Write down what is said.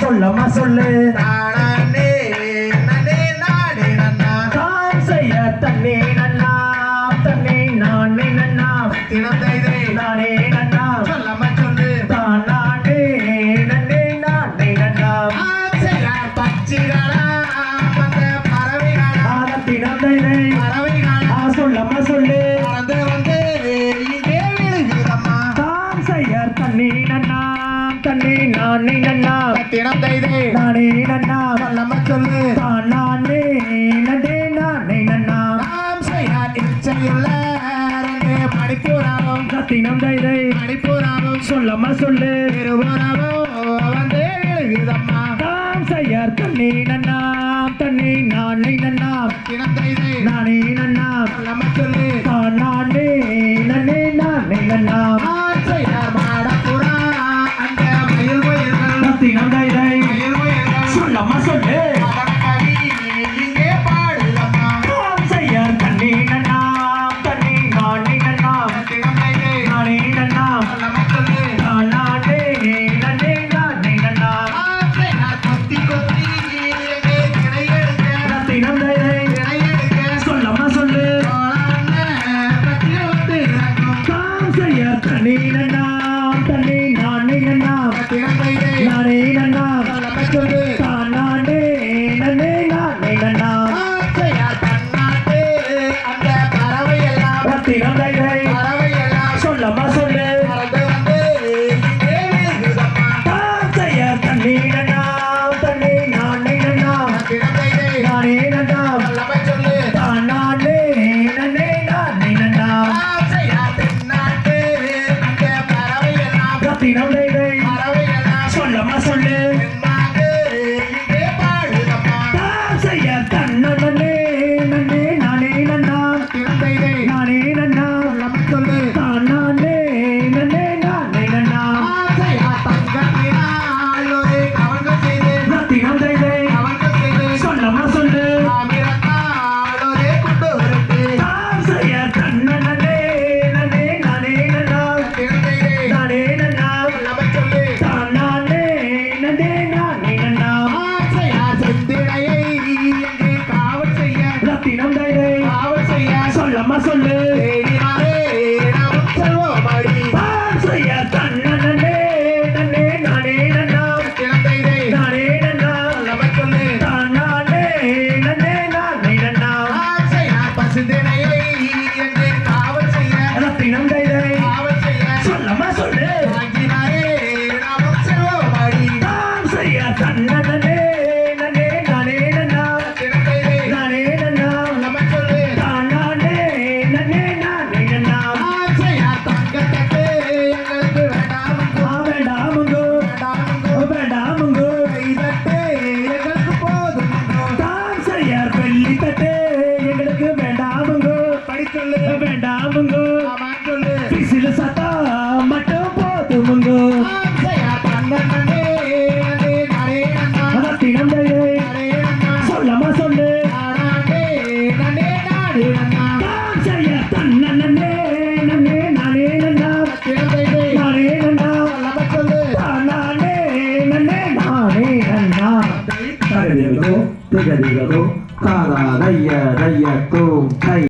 சொல்லமா சொல்லு செய்ய தன்னே நன்னா தன்னே நானே நன்னா. தினம் நானே நன்னா. சொல்லமா தண்ணி நானே நன்னா. தினம் தைதே நானே நன்னா. நம்ம சொல்லு. தான் நானே நன்னே நானே நன்னா. நாம் செய்யார் இச்சையுள்ள மணிப்பூராவும் சத்தினம் தைதை மணிப்பூராவும் சொல்லம்மா சொல்லு. திருவராவும் வந்து எழுகுதம்மா. நாம் செய்யார் தண்ணி நன்னா. தண்ணி நானே நன்னா. தினம் தைதை நானே நன்னா. நம்ம சொல்லு. Krishna you know? வேண்டாமுங்கோ பிசில சத்தா மட்டும் போதுமுங்கோ. சொல்லமா சொல்லு. தன்னே நன்னே நானே நன்னா நானே நன்னா நானே நன்னே நானே நன்னா தகதிகோ திகதிகோ தாதா தைய தைய தோம் கை